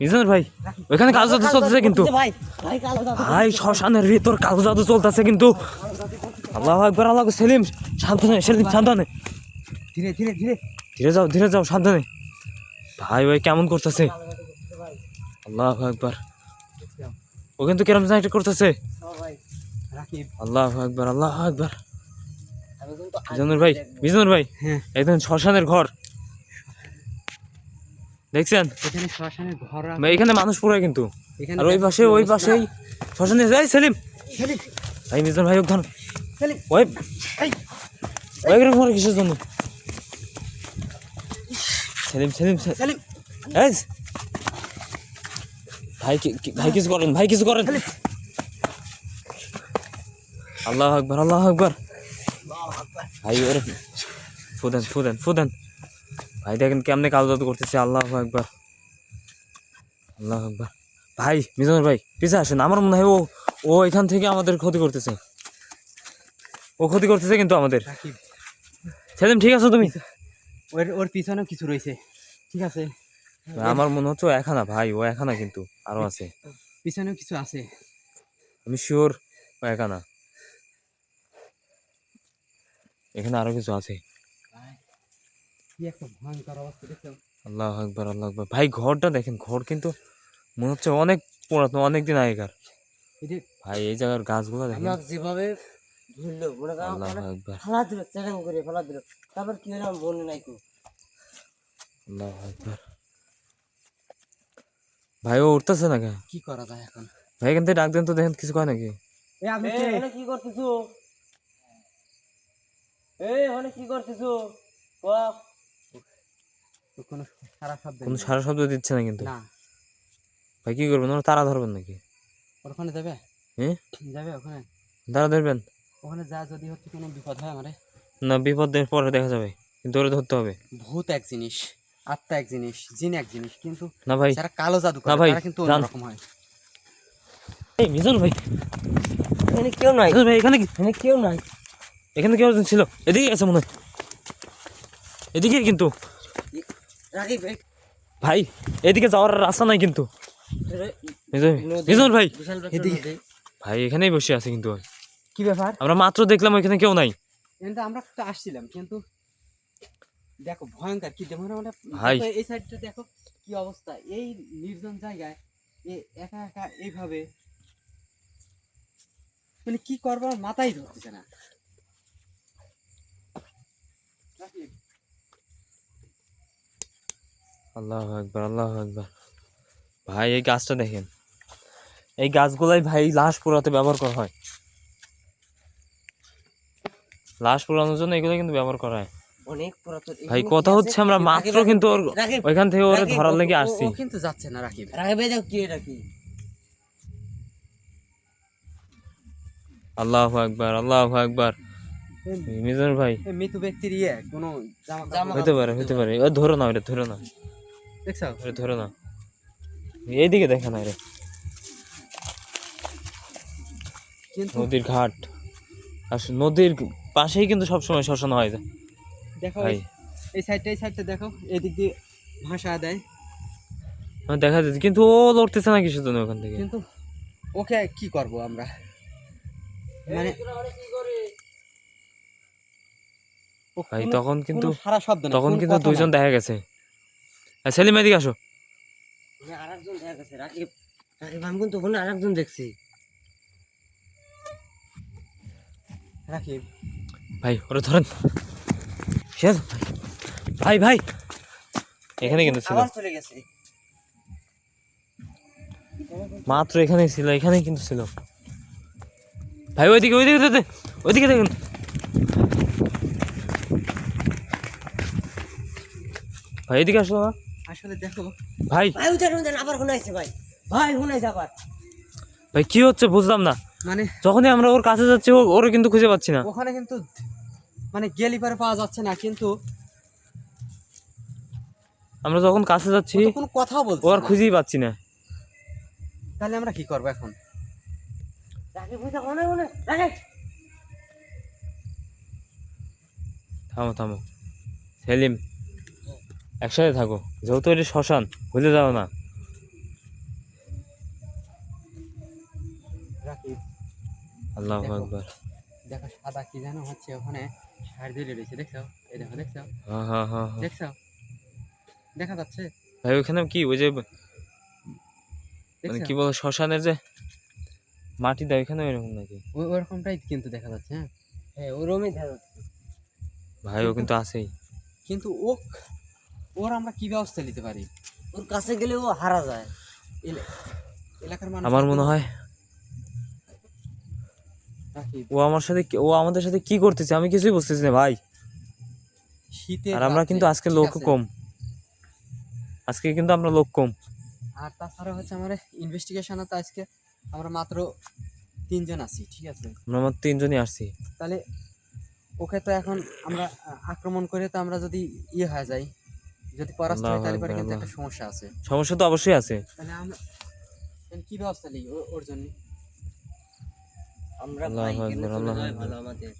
মিজানুর ভাই ওইখানে কালো জাদু চলতেছে কিন্তু। ভাই। শ্মশানের ভিতর কালো জাদু চলতেছে কিন্তু। আল্লাহ একবার আল্লাহ সেলিম সাবধানে সেলিম সাবধানে ধীরে ধীরে ধীরে। ধীরে যাও ধীরে যাও সাবধানে ভাই ভাই কেমন করতেছে? আল্লাহ একবার ও কিন্তু কেরম যেন একটা করতেছে। আল্লাহ একবার আল্লাহ একবার মিজানুর ভাই মিজানুর ভাই হ্যাঁ। একদম শ্মশানের ঘর। দেখছেন? এখানে শ্মশানের ঘর আছে। ভাই, এখানে মানুষ পুরো কিন্তু। এখানে আর ওই পাশে ওই পাশেই। শ্মশানে যাই সেলিম। সেলিম। ভাই মিজান ভাই ধন সেলিম। ওই। এই। ওই করে মরে কিসের জন্য? সেলিম সেলিম সে- সেলিম। এই ভাই কি- কি- ভাই কিছু করেন ভাই কিছু করেন। আল্লাহ আকবার আল্লাহ আকবার। ভাই ওরে। ফুদেন ফুদেন ফুদেন। ভাই দেখেন কেমনে কালো জাদু করতেছে। আল্লাহ আকবার। আল্লাহ আকবার। ভাই মিজানুর ভাই পিছে আসেন। আমার মনে হয় ও ও এখান থেকে আমাদের ক্ষতি করতেছে। ও ক্ষতি করতেছে কিন্তু আমাদের। সেলিম ঠিক আছো তুমি? ওর ওর পিছনেও কিছু রয়েছে। ঠিক আছে। আমার মনে হচ্ছে ও এখানা ভাই ও এখানা কিন্তু আরও আছে। পিছনেও কিছু আছে। আমি শিওর ও একানা এখানে আরও কিছু আছে ভাই কি একটা ভয়ঙ্কর অবস্থা দেখছ আল্লাহ আকবার আল্লাহ আকবার। ভাই ঘরটা দেখেন ঘর কিন্তু মনে হচ্ছে অনেক পুরাতন অনেক দিন আগেকার ভাই এই জায়গার গাছগুলো দেখেন। যেভাবে ধরলো মনে করো আল্লাহ আকবার। ফেলা দিল চ্যালেঞ্জ করে ফেলা দিল তারপর কি হলো আমার নাই কো। আল্লাহ আকবার। ভাই ও উঠতেছে না কে কি করা যায় এখন? ভাই এখান থেকে ডাক দেন তো দেখেন কিছু কয় নাকি? এই। কি করতেছো? এই ওখানে কি করতেছো? কোনো সারা শব্দ কোনো সারা শব্দ দিচ্ছে না কিন্তু? না। ভাই কি করবেন? ওরা তারা ধরবেন নাকি? ওখানে যাবে? হ্যাঁ? যাবে ওখানে? তারা ধরবেন? ওখানে যা যদি হচ্ছে কোনো বিপদ হয় আমারে। না বিপদের পরে দেখা যাবে। কিন্তু ওরা ধরতে হবে। ভূত এক জিনিস আত্মা এক জিনিস জিন এক জিনিস কিন্তু না ভাই। যারা কালো জাদু করে তারা কিন্তু অন্যরকম হয়। এই মিজান ভাই। এখানে কেউ নাই। মিজান ভাই এখানে কি? এখানে কেউ নাই। এখানে কেউ ছিল। এদিকে গেছে মনে হয়। এদিকে কিন্তু। ভাই। এদিকে যাওয়ার রাস্তা নাই কিন্তু। ভাই। ভাই এখানেই বসে আছে কিন্তু কি ব্যাপার? আমরা মাত্র দেখলাম ওইখানে কেউ নাই। আমরা তো আসছিলাম কিন্তু দেখো ভয়ঙ্কর কি দেখো আমরা ভাই। এই সাইডটা দেখো কি অবস্থা। এই নির্জন জায়গায় একা একা এইভাবে মানে কি করব মাথায় ধরতেছে না। আল্লাহ একবার আল্লাহ একবার ভাই এই গাছটা দেখেন। এই গাছগুলাই ভাই লাশ পোড়াতে ব্যবহার করা হয়। লাশ পোড়ানোর জন্য এগুলো কিন্তু ব্যবহার করা হয়। অনেক পুরাতন ভাই কথা হচ্ছে আমরা মাত্র কিন্তু ওর ওইখান থেকে ওরে ধরার লেগে আসছি। কিন্তু যাচ্ছে না রাকিব রাকিব এই দেখো কি এটা কি? আল্লাহ একবার আল্লাহ একবার মিজান ভাই। মৃত ব্যক্তির ইয়ে কোনো জামা হতে পারে হতে পারে। ও ধরো না ওটা ধরো না। দেখছ? ধরো না। এইদিকে দেখে না রে। কিন্তু নদীর ঘাট। আর নদীর পাশেই কিন্তু সবসময় শ্মশান হয় দেখো ভাই এই- সাইডটা এই সাইডটা দেখো এদিক দিয়ে ভাষা দেয়। দেখা যাচ্ছে। কিন্তু ও লড়তেছে না কিসের জন্য ওখান থেকে? কিন্তু ওকে কি করব আমরা? মানে ভাই তখন কিন্তু সারা শব্দ তখন কিন্তু দুইজন দেখা গেছে। আর সেলিম এদিকে আসো। আরেকজন দেখা রাকিব। রাকিব আমি কিন্তু ওখানে আরেকজন দেখছি। রাকিব। ভাই ওরা ধরেন। ভাই। ভাই এখানে কিন্তু ছিল। আবার চলে গেছে। মাত্র এখানেই ছিল এখানেই কিন্তু ছিল। ভাই ওইদিকে ওইদিকে ওইদিকে ওইদিকে দেখুন। ভাই এদিকে আসো বাবা। আসলে দেখো। ভাই। ভাই উঠে উঠে আবার শুনাইছে ভাই। ভাই শুনাইছে আবার। ভাই কি হচ্ছে বুঝলাম না। মানে যখনই আমরা ওর কাছে যাচ্ছি ও ওরে কিন্তু খুঁজে পাচ্ছি না। ওখানে কিন্তু মানে গেলি পরে পাওয়া যাচ্ছে না কিন্তু আমরা যখন কাছে যাচ্ছি কোনো কথাও বলছে ও আর খুঁজেই পাচ্ছি না। তাহলে আমরা কি করব এখন? থামো থামো। সেলিম একসাথে থাকো। যেহেতু এটি শ্মশান ভুলে যাও না। আল্লাহ আকবার। দেখো সাদা কি জানো হচ্ছে ওখানে রয়েছে দেখছ? এই দেখো দেখছ? দেখছ? দেখা যাচ্ছে? ভাই ওখানে কি ওই যে মানে কি বলে শ্মশানের যে মাটি দেয় ওখানে এরকম নাকি? ওই ওরকমটাই কিন্তু দেখা যাচ্ছে হ্যাঁ। হ্যাঁ ওরমই দেখা যাচ্ছে। ভাই ও কিন্তু আছেই। কিন্তু ও ওর আমরা কি ব্যবস্থা নিতে পারি? ওর কাছে গেলে ও হারা যায়। এলাকার মানুষ আমার মনে হয় ও আমার সাথে ও আমাদের সাথে কি করতেছে? আমি কিছুই বুঝতেছি না ভাই। শীতে আর আমরা কিন্তু আজকে লোক কম। আজকে কিন্তু আমরা লোক কম। আর তাছাড়া হচ্ছে আমার ইনভেস্টিগেশনে তো আজকে আমরা মাত্র তিনজন আছি ঠিক আছে? আমরা মাত্র তিনজনই আসছি। তাহলে ওকে তো এখন আমরা আক্রমণ করে তো আমরা যদি ইয়ে হয়ে যাই যদি পরাস্ত হয় তাহলে পরে কিন্তু একটা সমস্যা আছে। সমস্যা তো অবশ্যই আছে। তাহলে আমরা কি ব্যবস্থা নিই ওর জন্য? আমরা ভাই গেলে চলে যায় ভালো আমাদের।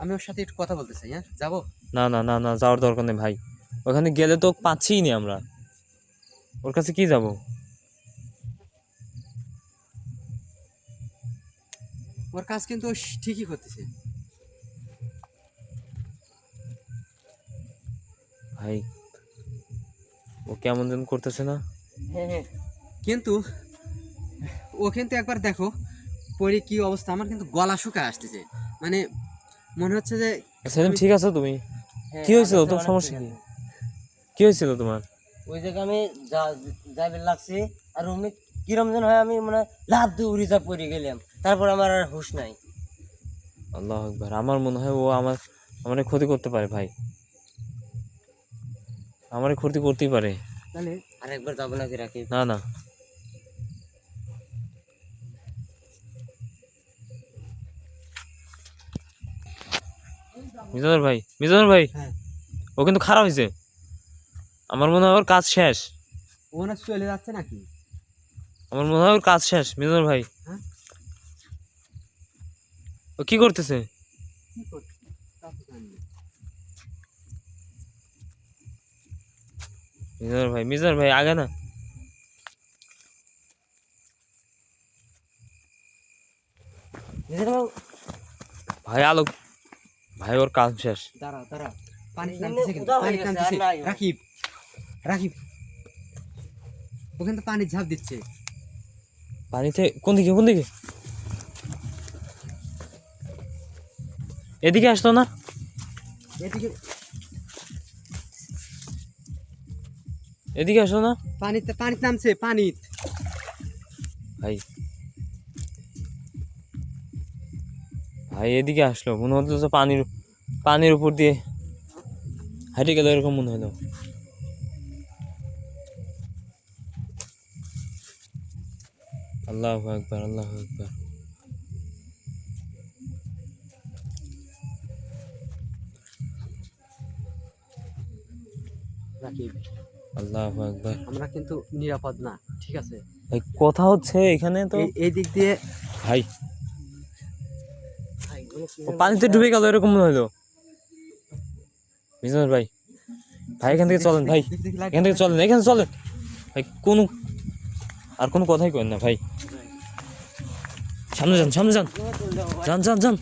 আমি ওর সাথে একটু কথা বলতে চাই হ্যাঁ? যাব? না না না না যাওয়ার দরকার নেই ভাই। ওখানে গেলে তো পাচ্ছিই নি আমরা। ওর কাছে কি যাব? ওর কাজ কিন্তু ঠিকই করতেছে। ভাই ও কেমন যেন করতেছে না? হ্যাঁ হ্যাঁ। কিন্তু ও কিন্তু একবার দেখো পরে কি অবস্থা আমার কিন্তু গলা শুকায় আসতেছে। মানে মনে হচ্ছে যে সেদিন ঠিক আছে তুমি? হ্যাঁ, কি হয়েছিল? তোর সমস্যা কি? কি হয়েছিল তোমার? ওই জায়গায় আমি যা- যাইবে লাগছে আর অমনি কিরম যেন হয় আমি মানে লাভ দিয়ে উড়ি যা পড়ে গেলাম। তারপর আমার আর হুশ নাই। আল্লাহ একবার আমার মনে হয় ও আমার আমার ক্ষতি করতে পারে ভাই। আমার ক্ষতি করতেই পারে। তাহলে আরেকবার যাব নাকি রাখি না না। মিজানুর ভাই মিজানুর ভাই হ্যাঁ। ও কিন্তু খারাপ হয়েছে। আমার মনে হয় ওর কাজ শেষ। ও না চলে যাচ্ছে নাকি? আমার মনে হয় ওর কাজ শেষ মিজানুর ভাই। হ্যাঁ? ও কি করতেছে? কি করছে তা তো জানি না। মিজানুর ভাই মিজানুর ভাই আগে না। ভাই আলোক ভাই ওর কাজ শেষ। দাঁড়া দাঁড়া। পানি এমনি টানতেছে কিন্তু উদা পানি গেছে, টানতেছে। আর নাই ও। রাকিব রাকিব। ও কিন্তু পানি ঝাঁপ দিচ্ছে। পানিতে কোন দিকে কোন দিকে? এদিকে আসতো না? এদিকে এদিকে আসতো না। পানিতে পানি নামছে পানি ভাই। ভাই এদিকে আসলো। মনে হতো যে পানির পানির উপর দিয়ে হাঁটে গেল এরকম মনে হলো। আল্লাহ একবার আল্লাহ একবার রাকিব। আল্লাহ একবার আমরা কিন্তু নিরাপদ না ঠিক আছে? ভাই কথা হচ্ছে এখানে তো। এই- দিক দিয়ে ভাই। কোনো পানিতে ডুবে গেল এরকম মনে হলো। বিজনেস ভাই ভাই এখান থেকে চলেন ভাই। এখান থেকে চলেন এখানে চলেন। ভাই কোনো আর কোনো কথাই করেন না ভাই। সামনে যান সামনে যান। যান যান যান।